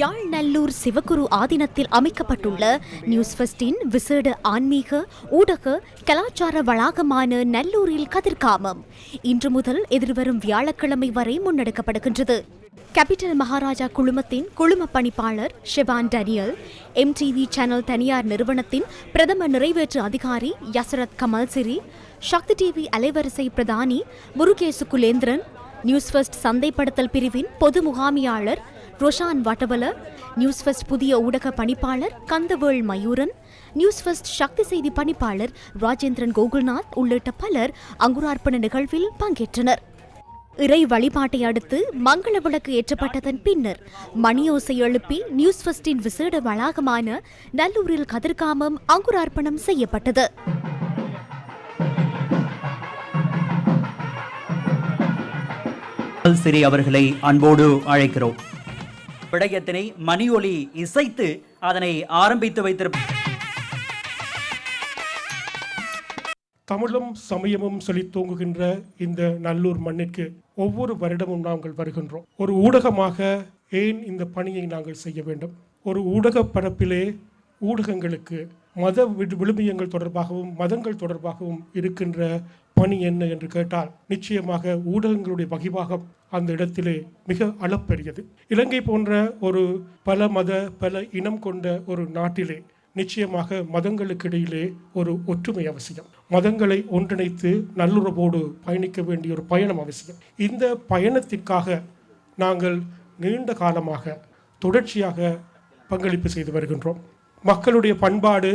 யாழ் நல்லூர் சிவகுரு ஆதீனத்தில் அமைக்கப்பட்டுள்ள நியூஸ் ஃபெஸ்டின் விசேட ஆன்மீக ஊடக கலாச்சார வளாகமான நல்லூரில் கதிர்காமம். இன்று முதல் எதிர்வரும் வியாழக்கிழமை வரை முன்னெடுக்கப்படுகின்றது. கேபிட்டல் மகாராஜா குழுமத்தின் குழும பணிப்பாளர் ஷிவான் டேனியல் எம்டிவி சேனல் தனியார் நிறுவனத்தின் பிரதம நிறைவேற்று அதிகாரி யசரத் கமல் சிரி சக்தி டிவி அலைவரிசை பிரதானி முருகேசு குலேந்திரன் நியூஸ் ஃபர்ஸ்ட் சந்தைப்படுத்தல் பிரிவின் பொது முகாமியாளர் ரோஷான் வட்டவல நியூஸ் ஃபர்ஸ்ட் புதிய ஊடக பணிப்பாளர் கந்தவேள் மயூரன் நியூஸ் ஃபர்ஸ்ட் சக்தி செய்தி பணிப்பாளர் ராஜேந்திரன் கோகுல்நாத் உள்ளிட்ட பலர் அங்குரார்ப்பண நிகழ்வில் பங்கேற்றனர். இறை வழிபாட்டை அடுத்து மங்கள விளக்கு ஏற்றப்பட்டதன் பின்னர் மணியோசை எழுப்பி நியூஸ் ஃபர்ஸ்டின் விசேட வளாகமான நல்லூரில் கதிர்காமம் அங்குரார்ப்பணம் செய்யப்பட்டது. சிறி அவர்களை அன்போடு அழைக்கிறோம். விடயத்தினை மணியொலி இசைத்து அதனை ஆரம்பித்து வைத்திருப்ப தமிழும் சமயமும் செழித்தோங்குகின்ற இந்த நல்லூர் மண்ணிற்கு ஒவ்வொரு வருடமும் நாங்கள் வருகின்றோம். ஒரு ஊடகமாக ஏன் இந்த பணியை நாங்கள் செய்ய வேண்டும்? ஒரு ஊடக பரப்பிலே ஊடகங்களுக்கு மத விழுமியங்கள் தொடர்பாகவும் மதங்கள் தொடர்பாகவும் இருக்கின்ற பணி என்ன என்று கேட்டால் நிச்சயமாக ஊடகங்களுடைய வகிவாகம் அந்த இடத்திலே மிக அளப்பெரியது. இலங்கை போன்ற ஒரு பல மத பல இனம் கொண்ட ஒரு நாட்டிலே நிச்சயமாக மதங்களுக்கு இடையிலே ஒரு ஒற்றுமை அவசியம். மதங்களை ஒன்றிணைத்து நல்லுறவோடு பயணிக்க வேண்டிய ஒரு பயணம் அவசியம். இந்த பயணத்திற்காக நாங்கள் நீண்ட காலமாக தொடர்ச்சியாக பங்களிப்பு செய்து வருகின்றோம். மக்களுடைய பண்பாடு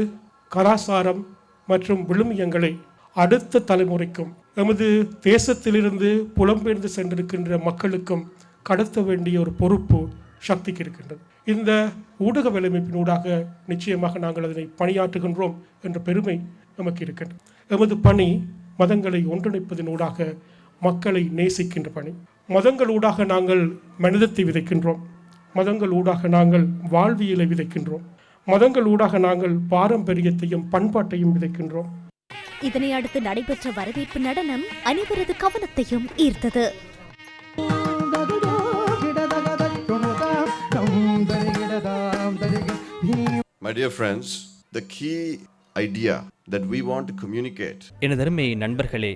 கலாச்சாரம் மற்றும் விழுமியங்களை அடுத்த தலைமுறைக்கும் எமது தேசத்திலிருந்து புலம்பெயர்ந்து சென்றிருக்கின்ற மக்களுக்கும் கடத்த வேண்டிய ஒரு பொறுப்பு சக்திக்கு இருக்கின்றது. இந்த ஊடக வேலைமைப்பினூடாக நிச்சயமாக நாங்கள் அதனை பணியாற்றுகின்றோம் என்ற பெருமை நமக்கு இருக்கின்றது. எமது பணி மதங்களை ஒன்றிணைப்பதனூடாக மக்களை நேசிக்கின்ற பணி. மதங்களூடாக நாங்கள் மனிதத்தை விதைக்கின்றோம். மதங்களூடாக நாங்கள் வாழ்வியலை விதைக்கின்றோம். மதங்கள் ஊடாக நாங்கள் பாரம்பரியத்தையும் பண்பாட்டையும் விதைக்கின்றோம். இதனை அடுத்து நடைபெற்ற வரவேற்பு நடனம் அனைவரது கவனத்தையும் ஈர்த்தது. My dear friends, the key idea that we want to communicate. எனதருமை நண்பர்களே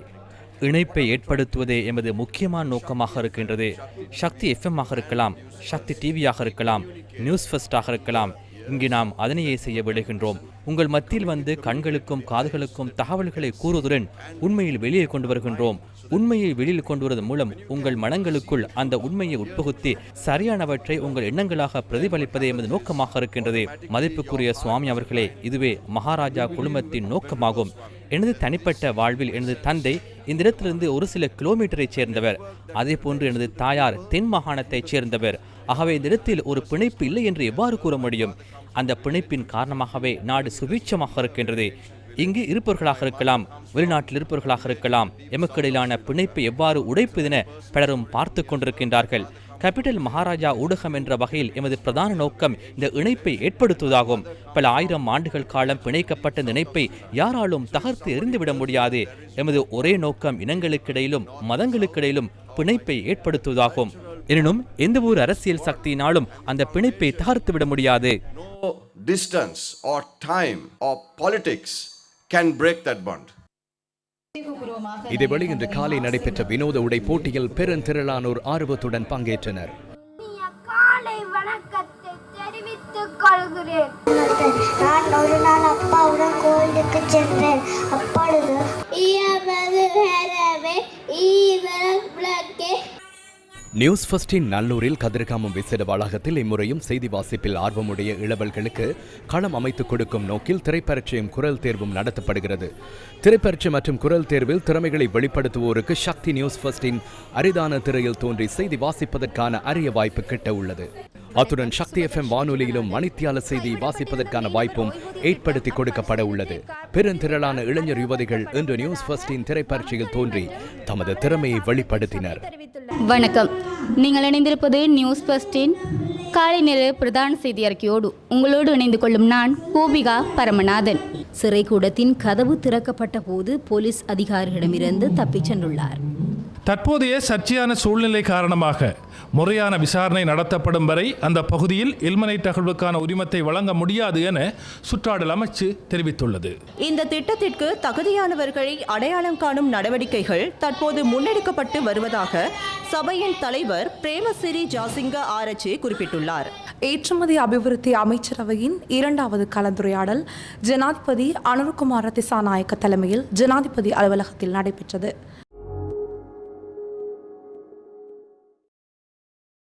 இணைப்பை ஏற்படுத்துவதே எமது முக்கியமான நோக்கமாக இருக்கின்றது. சக்தி எஃப்எம் ஆக இருக்கலாம் சக்தி டிவியாக இருக்கலாம் நியூஸ் ஃபர்ஸ்டாக இருக்கலாம் இங்கு நாம் அதனையே செய்ய விடுகின்றோம் உங்கள் மத்தியில் வந்து கண்களுக்கும் காதுகளுக்கும் தகவல்களை கூறுவதுடன் உண்மையில் வெளியே கொண்டு வருகின்றோம். உண்மையை வெளியில் கொண்டு வருவதன் மூலம் உங்கள் மனங்களுக்குள் அந்த உண்மையை உட்புகுத்தி சரியானவற்றை உங்கள் எண்ணங்களாக பிரதிபலிப்பதே எமது நோக்கமாக இருக்கின்றது. மதிப்புக்குரிய சுவாமி அவர்களே இதுவே மகாராஜா குழுமத்தின் நோக்கமாகும். எனது தனிப்பட்ட வாழ்வில் எனது தந்தை இந்த இடத்திலிருந்து ஒரு சில கிலோமீட்டரை சேர்ந்தவர். அதே போன்று எனது தாயார் தென் மாகாணத்தைச் சேர்ந்தவர். ஆகவே இந்த இடத்தில் ஒரு பிணைப்பு இல்லை என்று எவ்வாறு கூற முடியும்? அந்த பிணைப்பின் காரணமாகவே நாடு சுபீட்சமாக இருக்கின்றது. இங்கு இருப்பவர்களாக இருக்கலாம் வெளிநாட்டில் இருப்பவர்களாக இருக்கலாம் எமக்கிடையிலான பிணைப்பை எவ்வாறு உடைப்பதென பலரும் பார்த்து கொண்டிருக்கின்றார்கள். கேபிட்டல் மகாராஜா ஊடகம் என்ற வகையில் எமது பிரதான நோக்கம் இந்த இணைப்பை ஏற்படுத்துவதாகும். பல ஆயிரம் ஆண்டுகள் காலம் பிணைக்கப்பட்ட இந்த இணைப்பை யாராலும் தகர்த்து எறிந்துவிட முடியாது. எமது ஒரே நோக்கம் இனங்களுக்கிடையிலும் மதங்களுக்கிடையிலும் பிணைப்பை ஏற்படுத்துவதாகும். எனினும் எந்த ஒரு அரசியல் சக்தியினாலும் அந்த பிணைப்பை தகர்த்து விட முடியாது. No distance or time or politics can break that bond. இதேவேளை இன்று காலை நடைபெற்ற வினோத உடை போட்டியில் பெருந்திரளானோர் ஆர்வத்துடன் பங்கேற்றனர். நான் ஒரு நாள் அப்பாவுடன் கோயிலுக்கு சென்றேன். அப்பொழுது நியூஸ் ஃபர்ஸ்டின் நல்லூரில் கதிர்காமம் விசேட வளாகத்தில் இம்முறையும் செய்தி வாசிப்பில் ஆர்வமுடைய இளவல்களுக்கு களம் அமைத்துக் கொடுக்கும் நோக்கில் திரைப்பரட்சியும் குரல் தேர்வும் நடத்தப்படுகிறது. திரைப்பரட்சி மற்றும் குரல் தேர்வில் திறமைகளை வெளிப்படுத்துவோருக்கு சக்தி நியூஸ் ஃபர்ஸ்டின் அரிதான திரையில் தோன்றி செய்தி வாசிப்பதற்கான அரிய வாய்ப்பு கிட்ட உள்ளது. அத்துடன் சக்தி எஃப்எம் வானொலியிலும் மணித்தியால செய்தி வாசிப்பதற்கான வாய்ப்பும் ஏற்படுத்தி கொடுக்கப்பட உள்ளது. பெருந்திரளான இளைஞர் யுவதிகள் இன்று நியூஸ் ஃபர்ஸ்டின் திரைப்பரட்சியில் தோன்றி தமது திறமையை வெளிப்படுத்தினர். வணக்கம். நீங்கள் இணைந்திருப்பது நியூஸ் பஸ்டின் காலை நேர பிரதான செய்தி அறிக்கையோடு உங்களோடு இணைந்து கொள்ளும் நான் கோபிகா பரமநாதன். சிறைக்கூடத்தின் கதவு திறக்கப்பட்ட போது போலீஸ் அதிகாரிகளிடமிருந்து தப்பிச் சென்றுள்ளார். தற்போதைய சர்ச்சையான சூழ்நிலை காரணமாக முறையான விசாரணை நடத்தப்படும் வரை அந்த பகுதியில் இல்மனைட் அகழ்வுக்கான உரிமத்தை வழங்க முடியாது என சுற்றாடல் அமைச்சு தெரிவித்துள்ளது. இந்த திட்டத்திற்கு தகுதியானவர்களை அடையாளம் காணும் நடவடிக்கைகள் தற்போது முன்னெடுக்கப்பட்டு வருவதாக சபையின் தலைவர் பிரேமசிறி ஜாசிங்க ஆரச்சி குறிப்பிட்டுள்ளார். ஏற்றுமதி அபிவிருத்தி அமைச்சரவையின் இரண்டாவது கலந்துரையாடல் ஜனாதிபதி அனுர்குமார திசாநாயக்க தலைமையில் ஜனாதிபதி அலுவலகத்தில் நடைபெற்றது.